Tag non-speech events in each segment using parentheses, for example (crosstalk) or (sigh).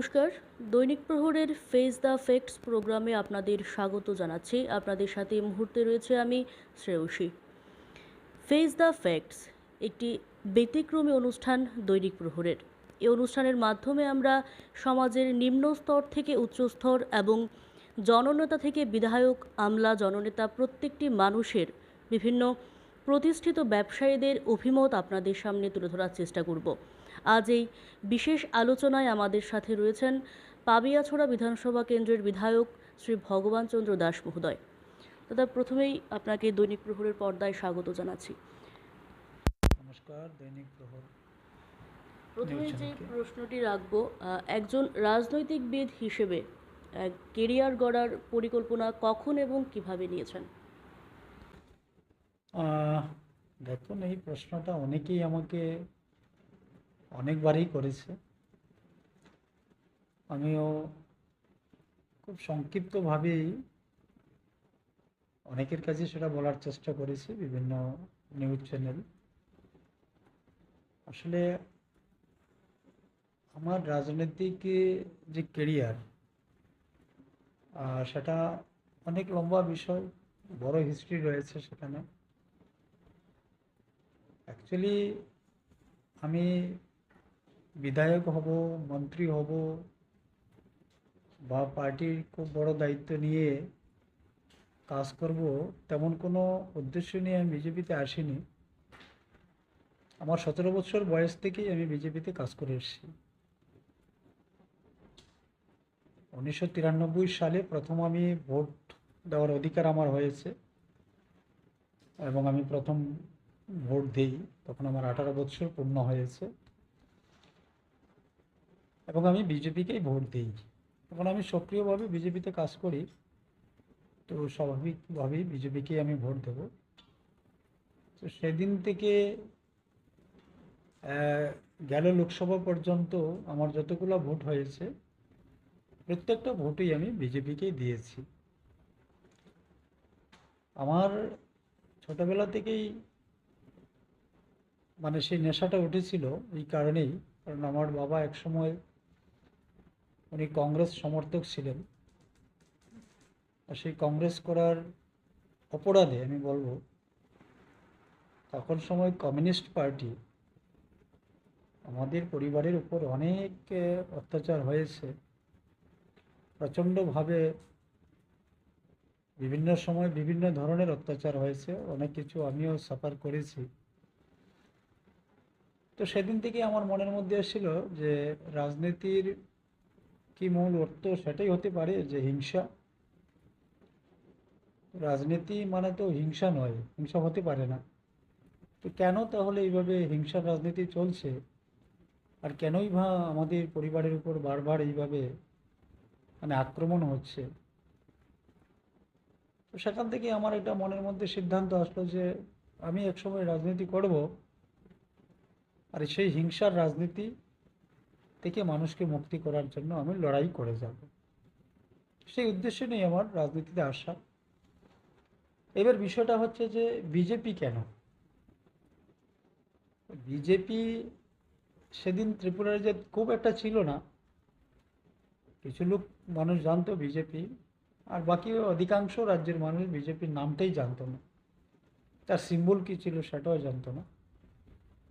নমস্কার। দৈনিক প্রহরের face the facts প্রোগ্রামে আপনাদের স্বাগত জানাচ্ছি। আপনাদের সাথে এই মুহূর্তে রয়েছে আমি, শ্রেয়সী। ফেস দ্য ফ্যাক্টস একটি ব্যতিক্রমী অনুষ্ঠান দৈনিক প্রহরের। এই অনুষ্ঠানের মাধ্যমে আমরা সমাজের নিম্ন স্তর থেকে উচ্চস্তর এবং জননেতা থেকে বিধায়ক, আমলা জননেতা প্রত্যেকটি মানুষের বিভিন্ন প্রতিষ্ঠিত ব্যবসায়ীদের অভিমত আপনাদের সামনে তুলে ধরার চেষ্টা করব। আজ এই বিশেষ আলোচনায় আমাদের সাথে রয়েছেন পাবিয়াছড়া বিধানসভা কেন্দ্রের বিধায়ক শ্রী ভগবান চন্দ্র দাস মহোদয়। দাদা প্রথমেই আপনাকে দৈনিক প্রহরের পর্দায় স্বাগত জানাচ্ছি। নমস্কার দৈনিক প্রহর। প্রথমে যে প্রশ্নটি রাখব একজন রাজনৈতিকবিদ হিসেবে কেরিয়ার গড়ার পরিকল্পনা কখন এবং কীভাবে নিয়েছেন? দেখুন এই প্রশ্নটা অনেকেই আমাকে অনেকবারই করেছে। আমিও খুব সংক্ষিপ্তভাবেই অনেকের কাছে সেটা বলার চেষ্টা করেছি বিভিন্ন নিউজ চ্যানেল আসলে আমার রাজনৈতিক যে কেরিয়ার সেটা অনেক লম্বা বিষয়, বড় হিস্ট্রি রয়েছে সেখানে। অ্যাকচুয়ালি আমি বিধায়ক হব, মন্ত্রী হব বা পার্টির খুব বড় দায়িত্ব নিয়ে কাজ করব, তেমন কোনো উদ্দেশ্য নিয়ে আমি বিজেপিতে আসিনি। আমার সতেরো বছর বয়স থেকেই আমি বিজেপিতে কাজ করে এসেছি। উনিশশো তিরানব্বই সালে প্রথম আমি ভোট দেওয়ার অধিকার আমার হয়েছে এবং আমি প্রথম ভোট দিই, তখন আমার আঠারো বছর পূর্ণ হয়েছে। এবং আমি বিজেপিকেই ভোট দিই। এখন আমি সক্রিয়ভাবে বিজেপিতে কাজ করি। তো স্বাভাবিকভাবেই বিজেপিকেই আমি ভোট দেব। তো সেদিন থেকে গেল লোকসভা পর্যন্ত আমার যতগুলো ভোট হয়েছে, প্রত্যেকটা ভোটই আমি বিজেপিকেই দিয়েছি। আমার ছোটবেলা থেকেই মানে সেই নেশাটা উঠেছিল এই কারণেই। কারণ আমার বাবা একসময় উনি কংগ্রেস সমর্থক ছিলেন। আর সেই কংগ্রেস করার অপরাধে, আমি বলব, তখন সময় কমিউনিস্ট পার্টি আমাদের পরিবারের উপর অনেক অত্যাচার হয়েছে। প্রচণ্ডভাবে বিভিন্ন সময় বিভিন্ন ধরনের অত্যাচার হয়েছে। অনেক কিছু আমিও সাফার করেছি। তো সেদিন থেকে আমার মনের মধ্যে এসেছিল যে রাজনীতির কি মূল অর্থ সেটাই হতে পারে যে হিংসা। রাজনীতি মানে তো হিংসা নয়, হিংসা হতে পারে না। তো কেন তাহলে এইভাবে হিংসার রাজনীতি চলছে? আর কেনই বা আমাদের পরিবারের উপর বারবার এইভাবে মানে আক্রমণ হচ্ছে? তো সেখান থেকে আমার একটা মনের মধ্যে সিদ্ধান্ত আসলো যে আমি একসময় রাজনীতি করব। আর সেই হিংসার রাজনীতি থেকে মানুষকে মুক্তি করার জন্য আমি লড়াই করে যাব। সেই উদ্দেশ্য নিয়ে আমার রাজনীতিতে আসা। এবার বিষয়টা হচ্ছে যে বিজেপি কেন? বিজেপি সেদিন ত্রিপুরার যে খুব একটা ছিল না। কিছু লোক মানুষ জানতো বিজেপি, আর বাকি অধিকাংশ রাজ্যের মানুষ বিজেপির নামটাই জানতো না। তার সিম্বল কী ছিল সেটাও জানতো না।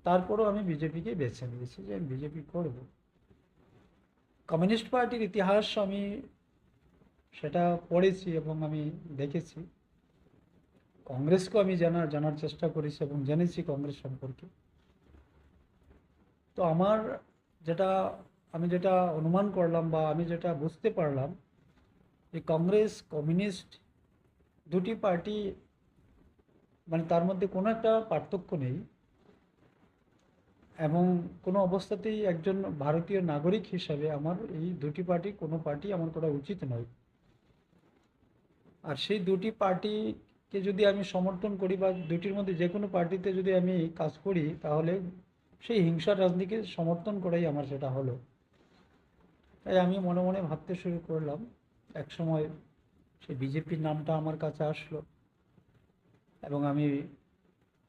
তারপরেও আমি বিজেপিকে বেছে নিয়েছি যে আমি বিজেপি করব। কমিউনিস্ট পার্টির ইতিহাস আমি সেটা পড়েছি এবং আমি দেখেছি। কংগ্রেসকেও আমি জানার জানার চেষ্টা করেছি এবং জেনেছি কংগ্রেস সম্পর্কে। তো আমার যেটা আমি যেটা অনুমান করলাম বা আমি যেটা বুঝতে পারলাম যে কংগ্রেস, কমিউনিস্ট দুটি পার্টি মানে তার মধ্যে কোনো একটা পার্থক্য নেই। এবং কোনো অবস্থাতেই একজন ভারতীয় নাগরিক হিসাবে আমার এই দুটি পার্টি, কোনো পার্টি আমার করা উচিত নয়। আর সেই দুটি পার্টিকে যদি আমি সমর্থন করি বা দুটির মধ্যে যে কোনো পার্টিতে যদি আমি কাজ করি, তাহলে সেই হিংসার রাজনীতিকে সমর্থন করাই আমার সেটা হলো। তাই আমি মনে মনে ভাবতে শুরু করলাম এক সময় সেই বিজেপির নামটা আমার কাছে আসলো এবং আমি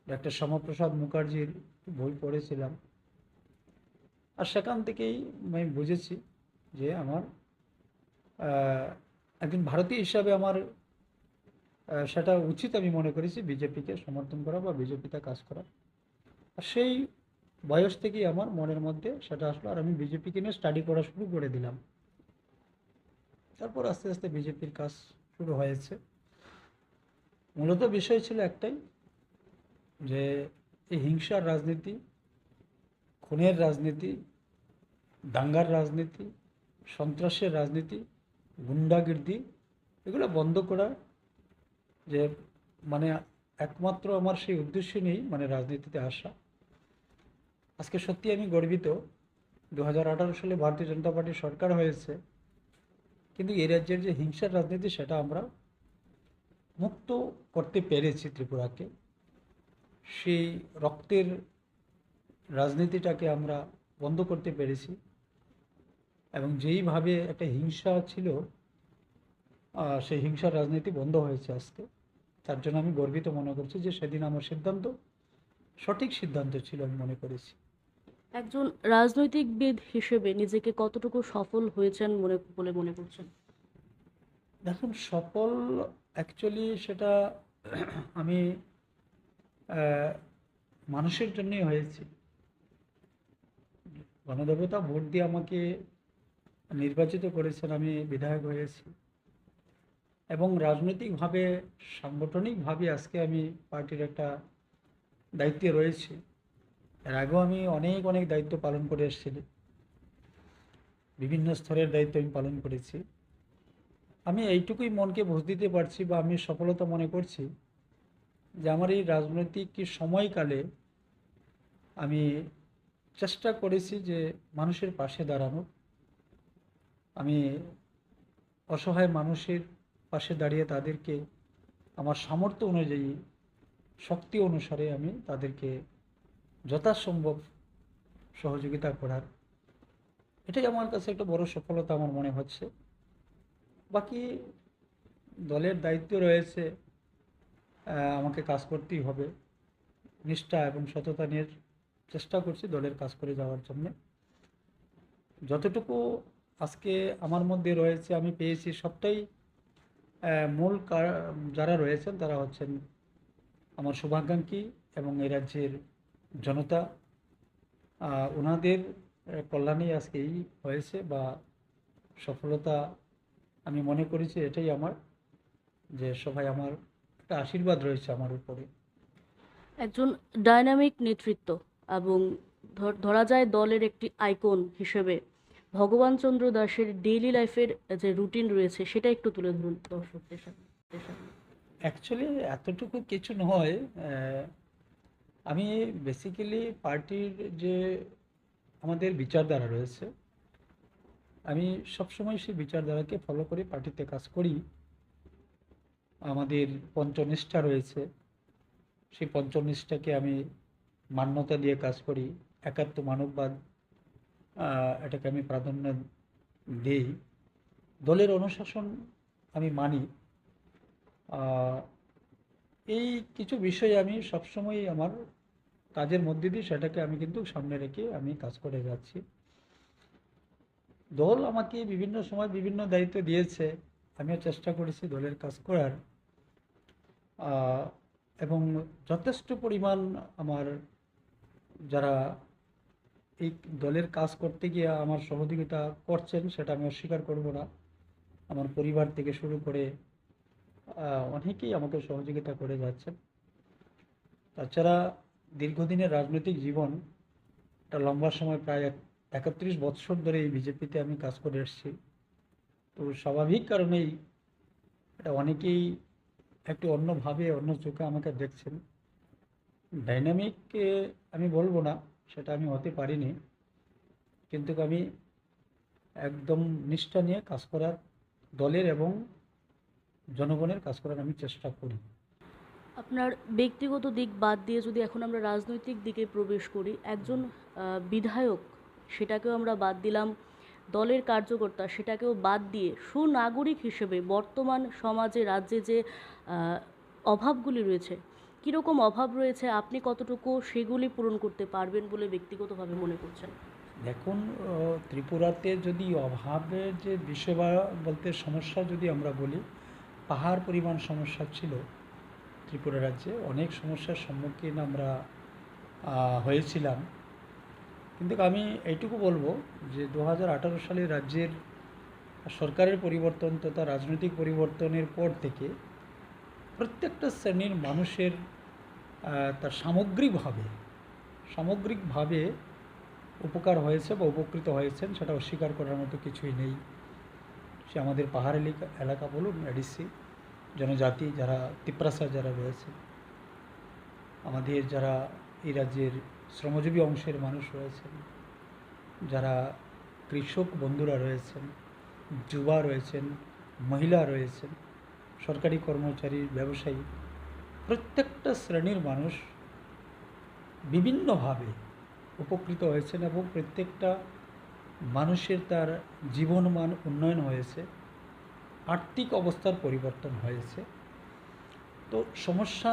ডাক্তার শ্যামাপ্রসাদ মুখার্জির বই পড়েছিলাম। আর সেখান থেকেই আমি বুঝেছি যে আমার একজন ভারতীয় হিসাবে আমার সেটা উচিত আমি মনে করেছি বিজেপিকে সমর্থন করা বা বিজেপিতে কাজ করা। আর সেই বয়স থেকেই আমার মনের মধ্যে সেটা আসলো আর আমি বিজেপিকে নিয়ে স্টাডি করা শুরু করে দিলাম। তারপর আস্তে আস্তে বিজেপির কাজ শুরু হয়েছে। মূলত বিষয় ছিল একটাই যে এই হিংসার রাজনীতি, খুনের রাজনীতি, দাঙ্গার রাজনীতি, সন্ত্রাসের রাজনীতি, গুন্ডাগির্দি, এগুলো বন্ধ করা যে মানে একমাত্র আমার সেই উদ্দেশ্য নেই মানে রাজনীতিতে আসা। আজকে সত্যি আমি গর্বিত দু হাজার আঠারো সালে ভারতীয় জনতা পার্টির সরকার হয়েছে, কিন্তু এই রাজ্যের যে হিংসার রাজনীতি সেটা আমরা মুক্ত করতে পেরেছি ত্রিপুরাকে। সেই রক্তের রাজনীতিটাকে আমরা বন্ধ করতে পেরেছি। এবং যেইভাবে একটা হিংসা ছিল সেই হিংসার রাজনীতি বন্ধ হয়েছে আজকে। তার জন্য আমি গর্বিত মনে করছি যে সেদিন আমার সিদ্ধান্ত সঠিক সিদ্ধান্ত ছিল আমি মনে করেছি। একজন রাজনৈতিকবিদ হিসেবে নিজেকে কতটুকু সফল হয়েছেন মনে বলে মনে করছেন? দেখুন সফল অ্যাকচুয়ালি সেটা (clears throat) আমি মানুষের জন্যই হয়েছি। গণদেবতা ভোট দিয়ে আমাকে নির্বাচিত করেছেন, আমি বিধায়ক হয়েছি। এবং রাজনৈতিকভাবে, সাংগঠনিকভাবে আজকে আমি পার্টির একটা দায়িত্বে রয়েছি। এর আগেও আমি অনেক অনেক দায়িত্ব পালন করে এসেছি বিভিন্ন স্তরের দায়িত্ব আমি পালন করেছি। আমি এইটুকুই মনকে বুঝ দিতে পারছি বা আমি সফলতা মনে করছি। যে আমার এই রাজনৈতিক সময়কালে আমি চেষ্টা করেছি যে মানুষের পাশে দাঁড়ানোর। আমি অসহায় মানুষের পাশে দাঁড়িয়ে তাদেরকে, আমার সামর্থ্য অনুযায়ী, শক্তি অনুসারে আমি তাদেরকে যথাসম্ভব সহযোগিতা করার। এটাই আমার কাছে একটা বড় সফলতা আমার মনে হচ্ছে। বাকি দলের দায়িত্ব রয়েছে আমাকে কাজ করতেই হবে। নিষ্ঠা এবং সততা নিয়ে চেষ্টা করছি দলের কাজ করে যাওয়ার জন্য। যতটুকু আজকে আমার মধ্যে রয়েছে, আমি পেয়েছি সবটাই মূল যারা রয়েছেন তারা হচ্ছেন আমার শুভাকাঙ্ক্ষী এবং এই রাজ্যের জনতা। ওনাদের কল্যাণেই আজকে এই হয়েছে বা সফলতা আমি মনে করেছি এটাই আমার যে সবাই আমার একটা আশীর্বাদ রয়েছে আমার উপরে। একজন ডাইনামিক নেতৃত্ব এবং ধর- যায় দলের একটি আইকন হিসেবে ভগবান চন্দ্র দাসের ডেইলি লাইফের যে রুটিন রয়েছে সেটা একটু তুলে ধরুন দর্শকদের সামনে। অ্যাকচুয়ালি এতটুকু কিছু নয় আমি বেসিক্যালি পার্টির যে আমাদের বিচারধারা রয়েছে আমি সবসময় সেই বিচারধারাকে ফলো করে পার্টিতে কাজ করি। আমাদের পঞ্চনিষ্ঠা রয়েছে। সেই পঞ্চনিষ্ঠাকে আমি মান্যতা দিয়ে কাজ করি। একাত্ম মানববাদ এটাকে আমি প্রাধান্য দিই। দলের অনুশাসন আমি মানি। এই কিছু বিষয়ে আমি সবসময় আমার কাজের মধ্যে দিয়ে সেটাকে আমি কিন্তু সামনে রেখে আমি কাজ করে যাচ্ছি। দল আমাকে বিভিন্ন সময় বিভিন্ন দায়িত্ব দিয়েছে। আমিও চেষ্টা করেছি দলের কাজ করার। এবং যথেষ্ট পরিমাণ আমার যারা এই দলের কাজ করতে গিয়ে আমার সহযোগিতা করছেন, সেটা আমি অস্বীকার করব না। আমার পরিবার থেকে শুরু করে অনেকেই আমাকে সহযোগিতা করে যাচ্ছেন। তাছাড়া দীর্ঘদিনের রাজনৈতিক জীবন, একটা লম্বা সময়, প্রায় এক- একত্রিশ বৎসর ধরে এই বিজেপিতে আমি কাজ করে এসেছি। তো স্বাভাবিক কারণেই এটা অনেকেই একটু অন্যভাবে অন্য চোখে আমাকে দেখছেন। ডাইনামিক আমি বলব না, সেটা আমি হতে পারিনি। কিন্তু আমি একদম নিষ্ঠা নিয়ে কাজ করার, দলের এবং জনগণের কাজ করার আমি চেষ্টা করি। আপনার ব্যক্তিগত দিক বাদ দিয়ে যদি এখন আমরা রাজনৈতিক দিকে প্রবেশ করি, একজন বিধায়ক, সেটাকেও আমরা বাদ দিলাম। দলের কার্যকর্তা সেটাকেও বাদ দিয়ে সুনাগরিক হিসেবে বর্তমান সমাজে, রাজ্যে যে অভাবগুলি রয়েছে, কীরকম অভাব রয়েছে, আপনি কতটুকু সেগুলি পূরণ করতে পারবেন বলে ব্যক্তিগতভাবে মনে করছেন? দেখুন ত্রিপুরাতে যদি অভাবের যে বিষয় বলতে সমস্যা যদি আমরা বলি, পাহাড় পরিমাণ সমস্যা ছিল ত্রিপুরা রাজ্যে, অনেক সমস্যার সম্মুখীন আমরা হয়েছিলাম। কিন্তু আমি এইটুকু বলব যে দু হাজার আঠারো সালে রাজ্যের সরকারের পরিবর্তন তথা রাজনৈতিক পরিবর্তনের পর থেকে প্রত্যেকটা শ্রেণির মানুষের তার সামগ্রিকভাবে সামগ্রিকভাবে উপকার হয়েছে বা উপকৃত হয়েছেন সেটা অস্বীকার করার মতো কিছুই নেই। সে আমাদের পাহাড় এলাকা এলাকা বলুন, এডিসি, জনজাতি যারা, তিপ্রাসা যারা রয়েছে, আমাদের যারা এই রাজ্যের শ্রমজীবী অংশের মানুষ রয়েছেন, যারা কৃষক বন্ধুরা রয়েছেন, যুবা রয়েছেন, মহিলা রয়েছেন, সরকারি কর্মচারী, ব্যবসায়ী, প্রত্যেকটা শ্রেণির মানুষ বিভিন্নভাবে উপকৃত হয়েছেন এবং প্রত্যেকটা মানুষের তার জীবনমান উন্নয়ন হয়েছে, আর্থিক অবস্থার পরিবর্তন হয়েছে। তো সমস্যা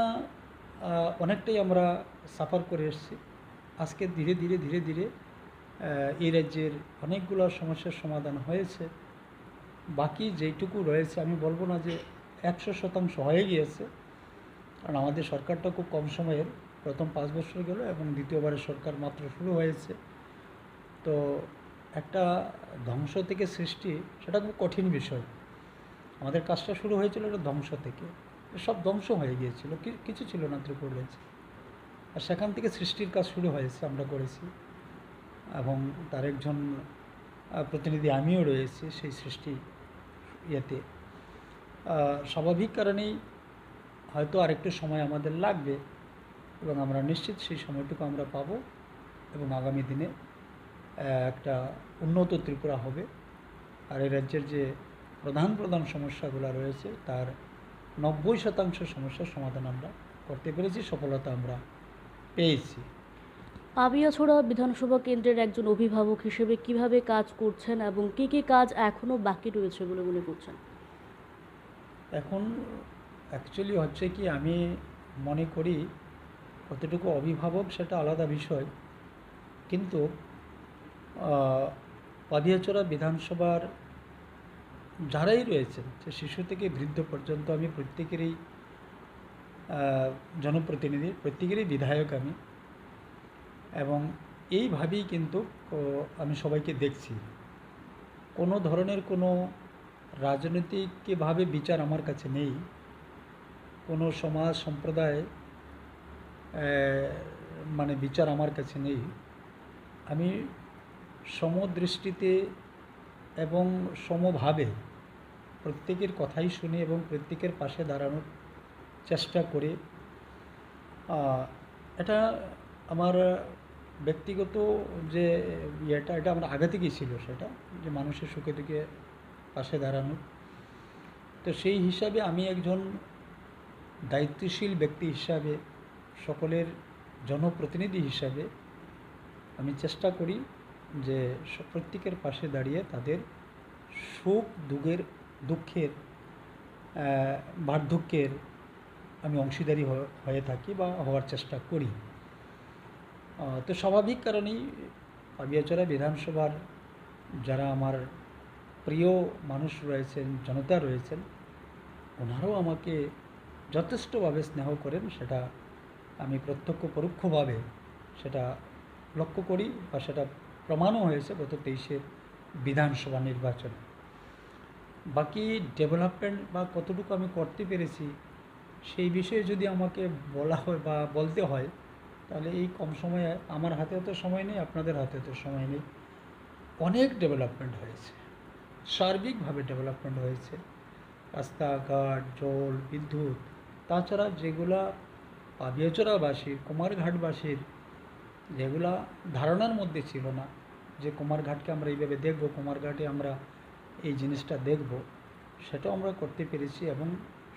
অনেকটাই আমরা সাফার করে এসেছি। আজকে ধীরে ধীরে ধীরে ধীরে এই রাজ্যের অনেকগুলো সমস্যার সমাধান হয়েছে। বাকি যেইটুকু রয়েছে, আমি বলব না যে একশো শতাংশ হয়ে গিয়েছে। কারণ আমাদের সরকারটা খুব কম সময়ের। প্রথম পাঁচ বছর গেল এবং দ্বিতীয়বারের সরকার মাত্র শুরু হয়েছে। তো একটা ধ্বংস থেকে সৃষ্টি, সেটা খুব কঠিন বিষয়। আমাদের কাজটা শুরু হয়েছিল একটা ধ্বংস থেকে। সব ধ্বংস হয়ে গিয়েছিল কিছু ছিল না ত্রিপুরা রাজ্যে। আর সেখান থেকে সৃষ্টির কাজ শুরু হয়েছে, আমরা করেছি। এবং তার একজন প্রতিনিধি আমিও রয়েছি সেই সৃষ্টি ইয়েতে। স্বাভাবিক কারণেই হয়তো আরেকটু সময় আমাদের লাগবে এবং আমরা নিশ্চিত সেই সময়টুকু আমরা পাবো এবং আগামী দিনে একটা উন্নত ত্রিপুরা হবে। আর এই রাজ্যের যে প্রধান প্রধান সমস্যাগুলো রয়েছে, তার নব্বই শতাংশ সমস্যার সমাধান আমরা করতে পেরেছি, সফলতা আমরা পেয়েছি। পাবিয়াছড়া বিধানসভা কেন্দ্রের একজন অভিভাবক হিসেবে কীভাবে কাজ করছেন এবং কী কী কাজ এখনও বাকি রয়েছে বলে মনে করছেন? এখন অ্যাকচুয়ালি হচ্ছে কি আমি মনে করি কতটুকু অভিভাবক সেটা আলাদা বিষয়। কিন্তু পাদিয়াচড়া বিধানসভার যারাই রয়েছেন সে শিশু থেকে বৃদ্ধ পর্যন্ত আমি প্রত্যেকেরই জনপ্রতিনিধি, প্রত্যেকেরই বিধায়ক আমি। এবং এইভাবেই কিন্তু আমি সবাইকে দেখছি। কোনো ধরনের কোনো রাজনৈতিকভাবে বিচার আমার কাছে নেই। কোনো সমাজ সম্প্রদায় মানে বিচার আমার কাছে নেই। আমি সমদৃষ্টিতে এবং সমভাবে প্রত্যেকের কথাই শুনি এবং প্রত্যেকের পাশে দাঁড়ানোর চেষ্টা করে। এটা আমার ব্যক্তিগত যে ইয়েটা, এটা আমার আগে থেকেই ছিল সেটা, যে মানুষের সুখে দুঃখে পাশে দাঁড়ানো। তো সেই হিসাবে আমি একজন দায়িত্বশীল ব্যক্তি হিসাবে, সকলের জনপ্রতিনিধি হিসাবে আমি চেষ্টা করি যে প্রত্যেকের পাশে দাঁড়িয়ে তাদের সুখ, দুঃখের দুঃখের বার্ধক্যের আমি অংশীদারি হয়ে থাকি বা হওয়ার চেষ্টা করি। তো স্বাভাবিক কারণেই পাবিয়াচড়া বিধানসভার যারা আমার প্রিয় মানুষ রয়েছেন, জনতা রয়েছেন, ওনারাও আমাকে যথেষ্টভাবে স্নেহ করেন, সেটা আমি প্রত্যক্ষ পরোক্ষভাবে সেটা লক্ষ্য করি বা সেটা প্রমাণও হয়েছে গত তেইশের বিধানসভা নির্বাচনে। বাকি ডেভেলপমেন্ট বা কতটুকু আমি করতে পেরেছি সেই বিষয়ে যদি আমাকে বলা হয় বা বলতে হয়, তাহলে এই কম সময়ে আমার হাতেও তো সময় নেই, আপনাদের হাতে তো সময় নেই। অনেক ডেভেলপমেন্ট হয়েছে। সার্বিকভাবে ডেভেলপমেন্ট হয়েছে। রাস্তাঘাট, জল, বিদ্যুৎ, তাছাড়া যেগুলা পাবিয়াচড়াবাসীর কুমারঘাটবাসীর যেগুলা ধারণার মধ্যে ছিল না, যে কুমারঘাটকে আমরা এইভাবে দেখব, কুমারঘাটে আমরা এই জিনিসটা দেখব, সেটাও আমরা করতে পেরেছি এবং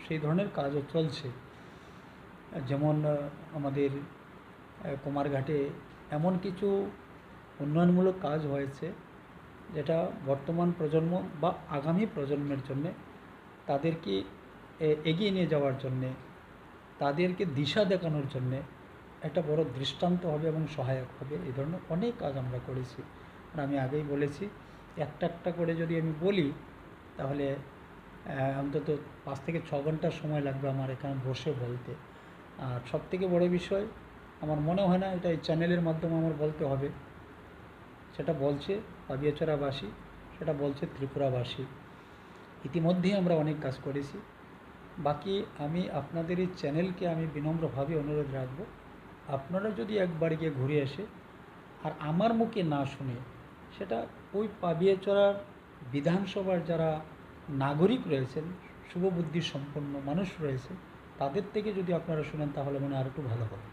সেই ধরনের কাজও চলছে। যেমন আমাদের কুমারঘাটে এমন কিছু উন্নয়নমূলক কাজ হয়েছে, যেটা বর্তমান প্রজন্ম বা আগামী প্রজন্মের জন্যে তাদেরকে এগিয়ে নিয়ে যাওয়ার জন্যে, তাদেরকে দিশা দেখানোর জন্যে একটা বড় দৃষ্টান্ত হবে এবং সহায়ক হবে। এই ধরনের অনেক কাজ আমরা করেছি। আর আমি আগেই বলেছি, একটা একটা করে যদি আমি বলি, তাহলে অন্তত পাঁচ থেকে ছ ঘণ্টা সময় লাগবে আমার এখানে বসে বলতে। আর সব থেকে বড় বিষয়, আমার মনে হয় না এটা এই চ্যানেলের মাধ্যমে আমার বলতে হবে। সেটা বলছে পাবিয়াচড়াবাসী সেটা বলছে ত্রিপুরাবাসী। ইতিমধ্যেই আমরা অনেক কাজ করেছি। বাকি আমি আপনাদের এই চ্যানেলকে আমি বিনম্রভাবে অনুরোধ রাখব, আপনারা যদি একবার গিয়ে ঘুরে আসে আর আমার মুখে না শুনে সেটা ওই পাবিয়াচড়ার বিধানসভার যারা নাগরিক রয়েছেন শুভবুদ্ধি সম্পন্ন মানুষ রয়েছে তাদের থেকে যদি আপনারা শুনেন তাহলে মনে আর একটু ভালো হবে।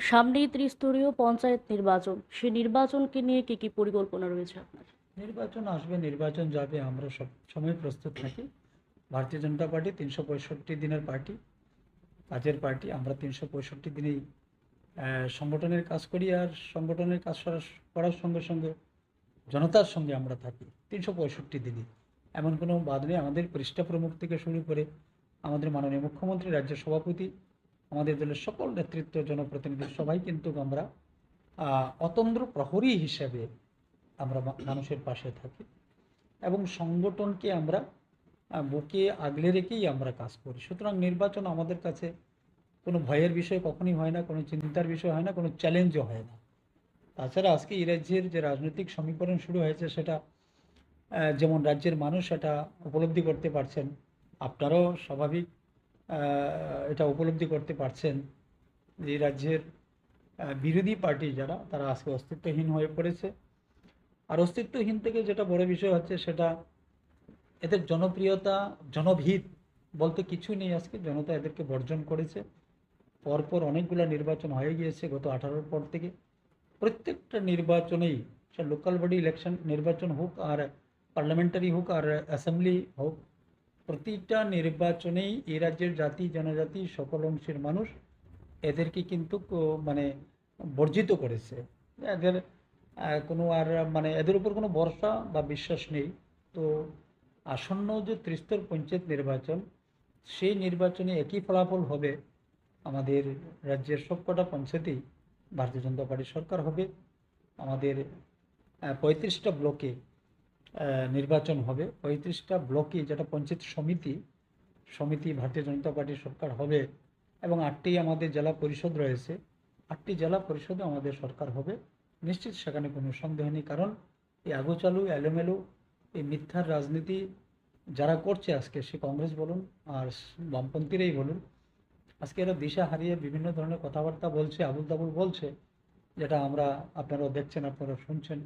সামনেই ত্রিস্তরীয় পঞ্চায়েত নির্বাচন সেই নির্বাচনকে নিয়ে কি কি পরিকল্পনা রয়েছে আপনার? নির্বাচন আসবে নির্বাচন যাবে আমরা সব সময় প্রস্তুত থাকি। ভারতীয় জনতা পার্টি তিনশো পঁয়ষট্টি দিনের পার্টি কাজের পার্টি আমরা তিনশো পঁয়ষট্টি দিনেই সংগঠনের কাজ করি আর সংগঠনের কাজ করার- করার সঙ্গে সঙ্গে জনতার সঙ্গে আমরা থাকি তিনশো পঁয়ষট্টি দিনই। এমন কোনো বাদ নেই। আমাদের পৃষ্ঠা প্রমুখ থেকে শুরু করে আমাদের মাননীয় মুখ্যমন্ত্রী রাজ্য সভাপতি, আমাদের দলের সকল নেতৃত্ব, জনপ্রতিনিধি সবাই কিন্তু আমরা অতন্দ্র প্রহরী হিসেবে আমরা মানুষের পাশে থাকি এবং সংগঠনকে আমরা বুকে আগলে রেখেই আমরা কাজ করি। সুতরাং নির্বাচন আমাদের কাছে কোনো ভয়ের বিষয় কখনই হয় না, কোনো চিন্তার বিষয় হয় না, কোনো চ্যালেঞ্জও হয় না। তাছাড়া আজকে এই রাজ্যের যে রাজনৈতিক সমীকরণ শুরু হয়েছে, সেটা যেমন রাজ্যের মানুষ এটা উপলব্ধি করতে পারছেন, আপনারাও স্বাভাবিক এটা উপলব্ধি করতে পারছেন যে রাজ্যের বিরোধী পার্টি যারা, তারা আজকে অস্তিত্বহীন হয়ে পড়েছে। আর অস্তিত্বহীন থেকে যেটা বড় বিষয় হচ্ছে সেটা এদের জনপ্রিয়তা, জনভিত বলতে কিছু নেই আজকে, জনতা এদেরকে বর্জন করেছে। পরপর অনেকগুলো নির্বাচন হয়ে গিয়েছে গত আঠারোর পর থেকে। প্রত্যেকটা নির্বাচনেই, সে লোকাল বডি ইলেকশন নির্বাচন হোক আর পার্লামেন্টারি হোক আর অ্যাসেম্বলি হোক, প্রতিটা নির্বাচনেই এই রাজ্যের জাতি, জনজাতি, সকল অংশের মানুষ এদেরকে কিন্তু মানে বর্জিত করেছে। এদের কোনো আর মানে এদের উপর কোনো ভরসা বা বিশ্বাস নেই। তো আসন্ন যে ত্রিস্তর পঞ্চায়েত নির্বাচন, সেই নির্বাচনে একই ফলাফল হবে আমাদের রাজ্যের সবকটা পঞ্চায়েতেই। ভারতীয় জনতা পার্টির সরকার হবে। আমাদের পঁয়ত্রিশটা ব্লকে নির্বাচন হবে। পঁয়ত্রিশটা ব্লকে যেটা পঞ্চায়েত সমিতি সমিতি, ভারতীয় জনতা পার্টির সরকার হবে এবং আটটি আমাদের জেলা পরিষদ রয়েছে। আটটি জেলা পরিষদে আমাদের সরকার হবে। নিশ্চিত সেখানে কোনো সন্দেহ নেই, কারণ এই আগোচালু, এলোমেলো, এই মিথ্যার রাজনীতি যারা করছে আজকে, সে কংগ্রেস বলুন আর বামপন্থীরাই বলুন, আজকে এরা দিশা হারিয়ে বিভিন্ন ধরনের কথাবার্তা বলছে, আবুল তাবুল বলছে, যেটা আমরা আপনারাও দেখছেন আপনারা শুনছেন।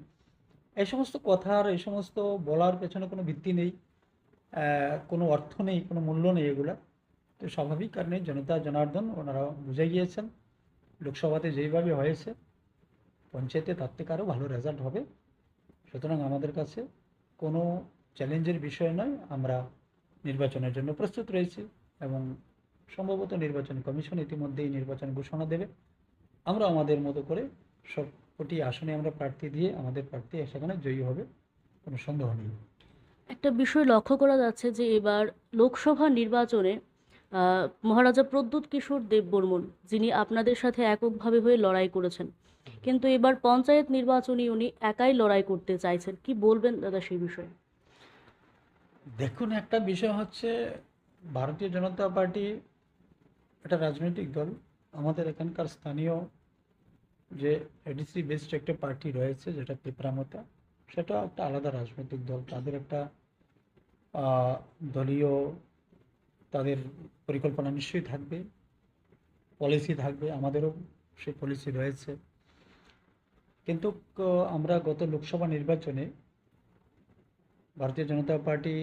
এই সমস্ত কথার এই সমস্ত বলার পেছনে কোনো ভিত্তি নেই কোনো অর্থ নেই, কোনো মূল্য নেই এগুলা। তো স্বাভাবিক কারণে জনতা, জনার্দন ওনারা বুঝে গিয়েছেন, লোকসভাতে যেইভাবে হয়েছে, পঞ্চায়েতে তার থেকে আরও ভালো রেজাল্ট হবে। সুতরাং আমাদের কাছে কোনো চ্যালেঞ্জের বিষয় নয়, আমরা নির্বাচনের জন্য প্রস্তুত রয়েছি এবং সম্ভবত নির্বাচন কমিশন ইতিমধ্যেই নির্বাচন ঘোষণা দেবে। আমরা আমাদের মতো করে সবকটি আসনে আমরা প্রার্থী দিয়ে আমাদের প্রার্থী সেখানে জয়ী হবে কোনো সন্দেহ নেই। একটা বিষয় লক্ষ্য করা যাচ্ছে যে এবার লোকসভা নির্বাচনে মহারাজা প্রদ্যুৎ কিশোর দেববর্মন যিনি আপনাদের সাথে এককভাবে হয়ে লড়াই করেছেন কিন্তু এবার পঞ্চায়েত নির্বাচনে উনি একাই লড়াই করতে চাইছেন। কি বলবেন দাদা সেই বিষয়ে? দেখুন একটা বিষয় হচ্ছে ভারতীয় জনতা পার্টি একটা রাজনৈতিক দল আমাদের এখানকার স্থানীয় যে এডিসি বেসড একটা পার্টি রয়েছে, যেটা তিপ্রামতা সেটা একটা আলাদা রাজনৈতিক দল। তাদের একটা দলীয় তাদের পরিকল্পনা নিশ্চয়ই থাকবে পলিসি থাকবে, আমাদেরও সেই পলিসি রয়েছে। কিন্তু আমরা গত লোকসভা নির্বাচনে ভারতীয় জনতা পার্টি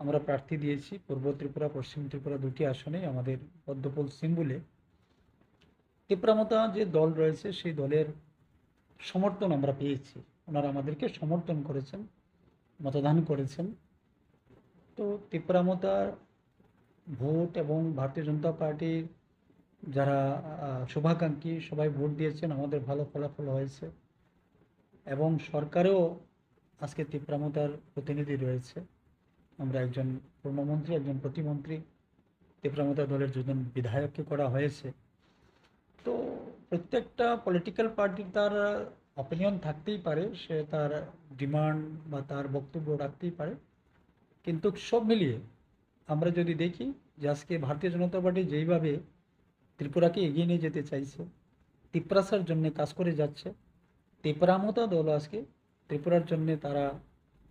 আমরা প্রার্থী দিয়েছি, পূর্ব ত্রিপুরা, পশ্চিম ত্রিপুরা দুটি আসনে আমাদের পদ্মপুল সিম্বুলে তীব্রামতা যে দল রয়েছে, সেই দলের সমর্থন আমরা পেয়েছি। ওনারা আমাদেরকে সমর্থন করেছেন, মতদান করেছেন। তো তীব্রামতার ভোট এবং ভারতীয় জনতা পার্টির যারা শুভাকাঙ্ক্ষী, সবাই ভোট দিয়েছেন, আমাদের ভালো ফলাফল হয়েছে। এবং সরকারেও আজকে তীব্রামতার প্রতিনিধি রয়েছে। আমরা একজন পূর্ণমন্ত্রী একজন প্রতিমন্ত্রী। তীব্রামতা দলের দুজন বিধায়ককে করা হয়েছে। তো প্রত্যেকটা পলিটিক্যাল পার্টি তার অপিনিয়ন থাকতেই পারে, সে তার ডিমান্ড বা তার বক্তব্য রাখতেই পারে। কিন্তু সব মিলিয়ে আমরা যদি দেখি যে আজকে ভারতীয় জনতা পার্টি যেইভাবে ত্রিপুরাকে এগিয়ে নিয়ে যেতে চাইছে, তিপ্রাসার জন্য কাজ করে যাচ্ছে তিপ্রামতা দল আজকে ত্রিপুরার জন্য তারা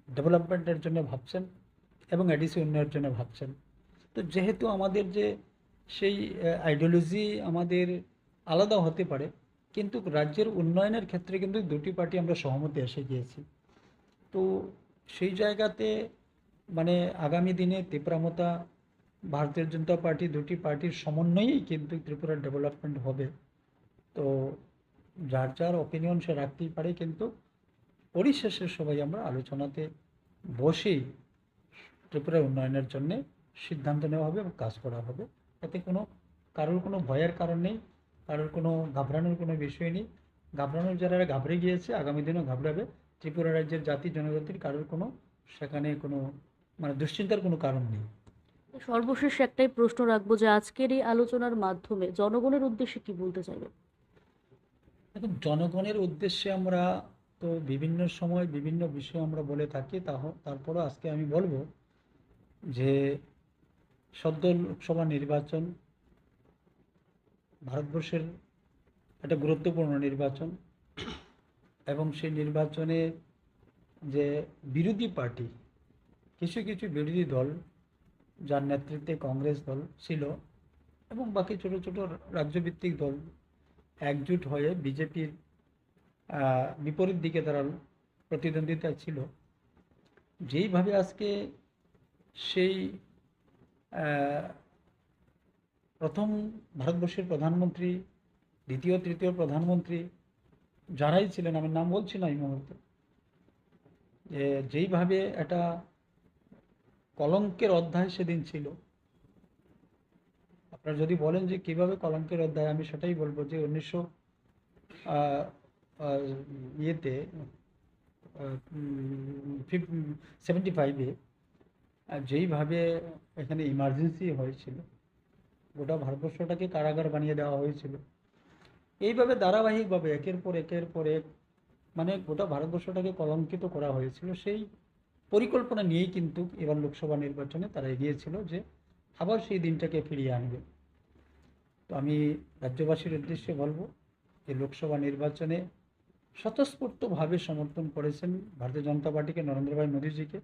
ডেভেলপমেন্টের জন্য ভাবছেন এবং এডিসি উন্নয়নের জন্য ভাবছেন। তো যেহেতু আমাদের যে সেই আইডিওলজি আমাদের আলাদা হতে পারে, কিন্তু রাজ্যের উন্নয়নের ক্ষেত্রে কিন্তু দুটি পার্টি আমরা সহমতে এসে গিয়েছি। তো সেই জায়গাতে মানে আগামী দিনে ত্রিপুরামতা ভারতীয় জনতা পার্টি দুটি পার্টির সমন্বয়েই কিন্তু ত্রিপুরার ডেভেলপমেন্ট হবে। তো যার যার অপিনিয়ন সে রাখতেই পারে, কিন্তু পরিশেষে সবাই আমরা আলোচনাতে বসেই ত্রিপুরার উন্নয়নের জন্যে সিদ্ধান্ত নেওয়া হবে এবং কাজ করা হবে। এতে কোনো, কারোর কোনো ভয়ের কারণ নেই। কারোর কোনো ঘাবড়ানোর কোনো বিষয় নেই। ঘাবড়ানোর যারা ঘাবড়ে গিয়েছে আগামী দিনেও ঘাবড়াবে। ত্রিপুরা রাজ্যের জাতি জনজাতির কারোর কোনো সেখানে কোনো মানে দুশ্চিন্তার কোনো কারণ নেই। সর্বশেষ একটাই প্রশ্ন রাখব যে আজকের এই আলোচনার মাধ্যমে জনগণের উদ্দেশ্যে কি বলতে চাইবেন দেখুন জনগণের উদ্দেশ্যে আমরা তো বিভিন্ন সময় বিভিন্ন বিষয় আমরা বলে থাকি তাহ তারপরও আজকে আমি বলব যে সদ্য লোকসভা নির্বাচন ভারতবর্ষের একটা গুরুত্বপূর্ণ নির্বাচন এবং সেই নির্বাচনে যে বিরোধী পার্টি, কিছু কিছু বিরোধী দল যার নেতৃত্বে কংগ্রেস দল ছিল এবং বাকি ছোট ছোট রাজ্যভিত্তিক দল একজোট হয়ে বিজেপির বিপরীত দিকে তারা প্রতিদ্বন্দ্বিতা ছিল। যেইভাবে আজকে সেই প্রথম ভারতবর্ষের প্রধানমন্ত্রী, দ্বিতীয়, তৃতীয় প্রধানমন্ত্রী যারাই ছিলেন, আমি নাম বলছি না এই মুহূর্তে, যে যেইভাবে একটা কলঙ্কের অধ্যায় সেদিন ছিল, আপনারা যদি বলেন যে কীভাবে কলঙ্কের অধ্যায়, আমি সেটাই বলব যে উনিশশো ইয়েতে সেভেন্টি ফাইভে যেইভাবে এখানে ইমার্জেন্সি হয়েছিল গোটা ভারতবর্ষটাকে কারাগার বানিয়ে দেওয়া হয়েছিল। এইভাবে ধারাবাহিকভাবে একের পর একের পর এক মানে গোটা ভারতবর্ষটাকে কলঙ্কিত করা হয়েছিল। সেই পরিকল্পনা নিয়েই কিন্তু এবার লোকসভা নির্বাচনে তারা এগিয়েছিল যে আবার সেই দিনটাকে ফিরিয়ে আনবে। তো আমি রাজ্যবাসীর উদ্দেশ্যে বলব যে লোকসভা নির্বাচনে স্বতঃস্ফূর্তভাবে সমর্থন করেছেন ভারতীয় জনতা পার্টিকে নরেন্দ্র ভাই মোদীজিকে।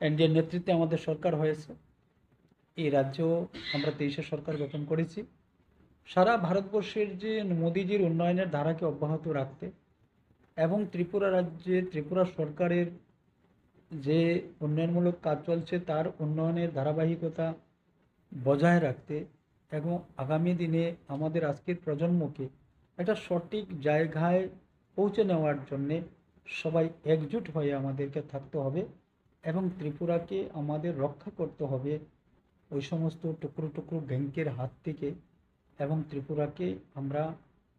এনডিএর নেতৃত্বে আমাদের সরকার হয়েছে। এই রাজ্য আমরা তেইশে সরকার গঠন করেছি। সারা ভারতবর্ষের যে মোদীজির উন্নয়নের ধারাকে অব্যাহত রাখতে এবং ত্রিপুরা রাজ্যে, ত্রিপুরা সরকারের যে উন্নয়নমূলক কাজ চলছে, তার উন্নয়নের ধারাবাহিকতা বজায় রাখতে এবং আগামী দিনে আমাদের আজকের প্রজন্মকে একটা সঠিক জায়গায় পৌঁছে নেওয়ার জন্যে সবাই একজোট হয়ে আমাদেরকে থাকতে হবে এবং ত্রিপুরাকে আমাদের রক্ষা করতে হবে ওই সমস্ত টুকরো টুকরো ব্যাংকের হাত থেকে এবং ত্রিপুরাকে আমরা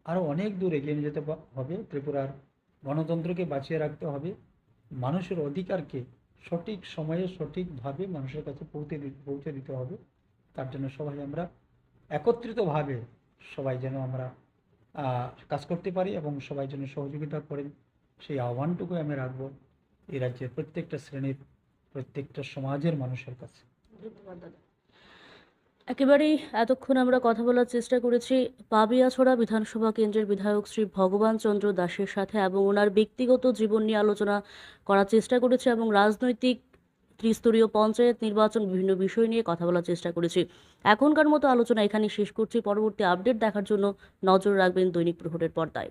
আরও অনেক দূর এগিয়ে নিয়ে যেতে হবে। ত্রিপুরার গণতন্ত্রকে বাঁচিয়ে রাখতে হবে। মানুষের অধিকারকে সঠিক সময়ে সঠিকভাবে মানুষের কাছে পৌঁছে পৌঁছে দিতে হবে। তার জন্য সবাই আমরা একত্রিতভাবে সবাই যেন আমরা কাজ করতে পারি এবং সবাই যেন সহযোগিতা করেন, সেই আহ্বানটুকু আমি রাখব এই রাজ্যের প্রত্যেকটা শ্রেণির, প্রত্যেকটা সমাজের মানুষের কাছে। ধন্যবাদ দাদা। একেবারেই এতক্ষণ আমরা কথা বলার চেষ্টা করেছি পাবিয়াছড়া বিধানসভা কেন্দ্রের বিধায়ক শ্রী ভগবান চন্দ্র দাসের সাথে এবং ওনার ব্যক্তিগত জীবন নিয়ে আলোচনা করার চেষ্টা করেছি এবং রাজনৈতিক ত্রিস্তরীয় পঞ্চায়েত নির্বাচন বিভিন্ন বিষয় নিয়ে কথা বলার চেষ্টা করেছি। এখনকার মতো আলোচনা এখানে শেষ করছি। পরবর্তী আপডেট দেখার জন্য নজর রাখবেন দৈনিক প্রহরের পর্দায়।